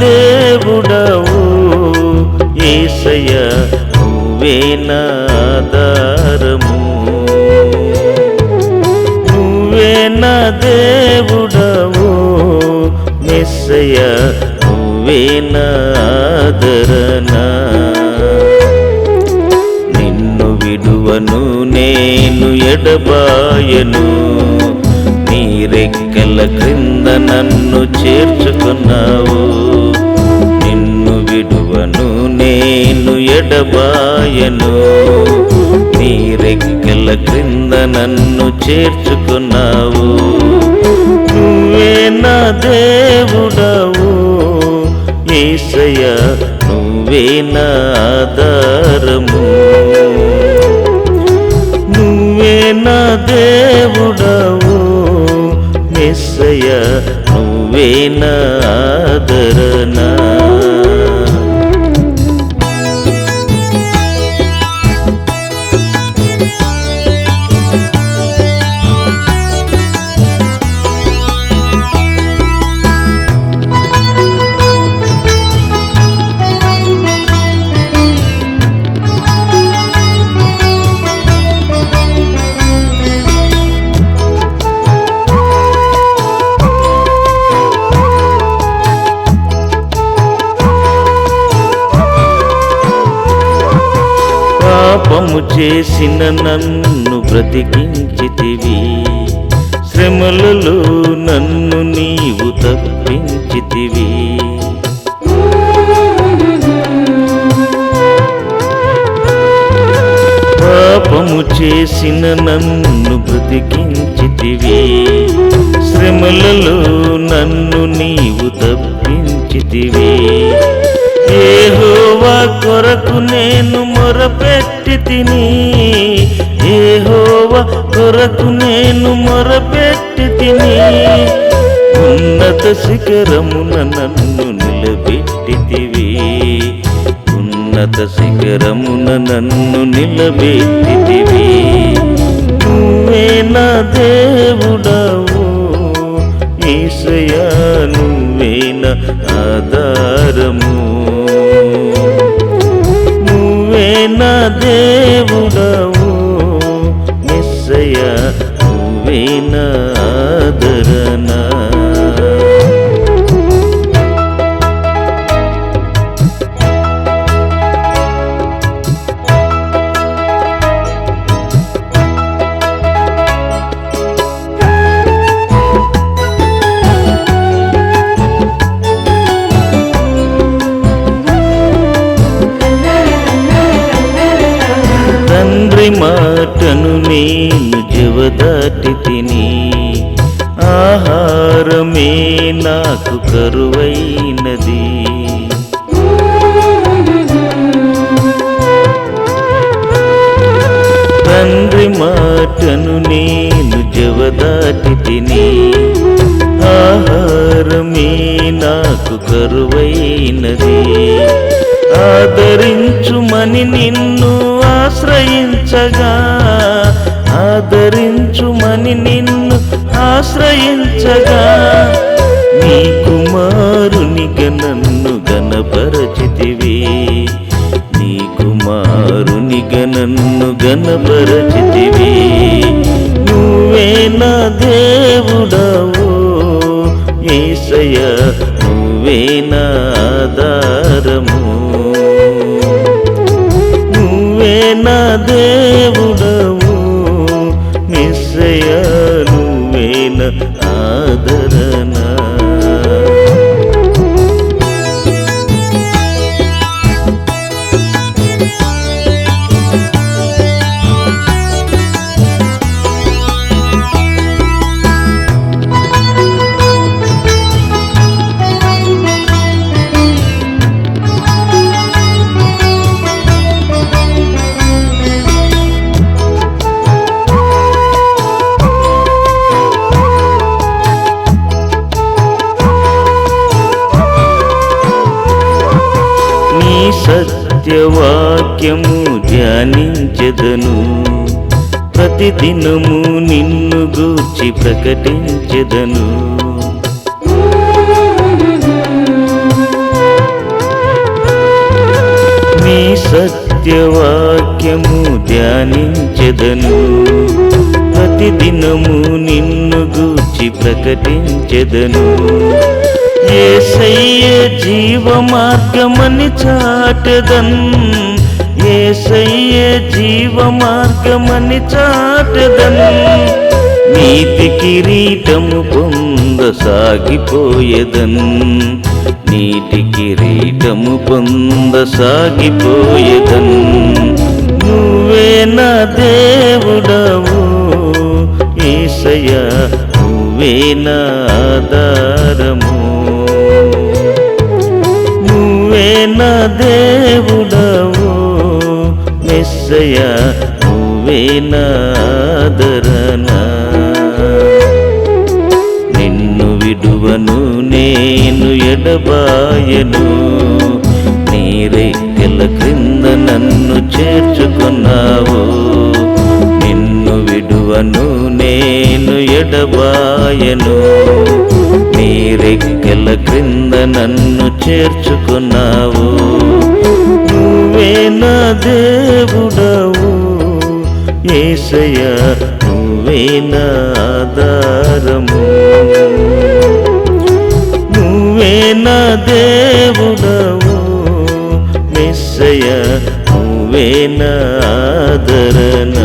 దేవుడవు. ఏసయ నువ్వే నా నువ్వే నా దేవుడవు. మెస్సయ్య నువ్వే నా నిన్ను విడువను నేను ఎడబాయను. రెక్కల క్రింద నన్ను చేర్చుకున్నావు. నిన్ను విడువను నేను ఎడబాయను. నీ రెక్కల క్రింద నన్ను చేర్చుకున్నావు. నువ్వే నా దేవుడవు. ఏసయ నువ్వే నా ఆధారము. నువ్వే చేసిన నన్ను బ్రతికించితివి. శ్రమలలో నన్ను నీవు తప్పించితివి. పాపము చేసిన నన్ను బ్రతికించితివి. శ్రమలలో నన్ను నీవు తప్పించితివి. ఏహోవా కొరకు నేను మొరపెట్టి తిని ఏహోవా కొరకు నేను మొరపెట్టితిని ఉన్నత శిఖరమున నన్ను నిలబెట్టితివి. ఉన్నత శిఖరమున నన్ను నిలబెట్టితివి. నువ్వే నా దేవుడవు ఈశయా నువ్వే నా ఆధారము. మాటను నేను జవదాటి తిని ఆహారమే నాకు కరువైనది. తండ్రి మాటను నేను జవదాటి తిని ఆహారమే నాకు కరువైనది. ఆదరించుమని నిన్ను ఆశ్రయించగా ఆదరించుమని నిన్ను ఆశ్రయించగా. నీ కుమారునిగా నన్ను గణపరచితివి నీ కుమారునిగా నన్ను గణపరచితివి నువ్వే నా దేవుడవు ఏసయ నువ్వే నా ఆధారము. సత్యవాక్యము ధ్యానించదను. ప్రతిదినము నిన్ను గూర్చి ప్రకటించదను. నీ సత్యవాక్యము ధ్యానించదను. ప్రతిదినము నిన్ను గూర్చి ప్రకటించదను. ఏసయ్య జీవ మార్గమని చాటెదన్. ఏసయ్య జీవ మార్గమని చాటెదన్. నీతి కిరీటము పొంద సాగిపోయేదన్ నీటి కిరీటము పొంద సాగిపోయేదన్ దేవుడవు మెస్సయ నువ్వే నా నిన్ను విడువను నేను ఎడబాయను. నీరెక్కల క్రింద నన్ను చేర్చుకున్నావు. నిన్ను విడువను నేను ఎడబాయను. నీరెక్కల క్రింద నన్ను చేర్చుకున్నావు. నా దేవుడవు ఏసయ నువ్వే నా ఆధారము నువ్వే నా దేవుడవు మెస్సయ నువ్వే నా ఆదరణ.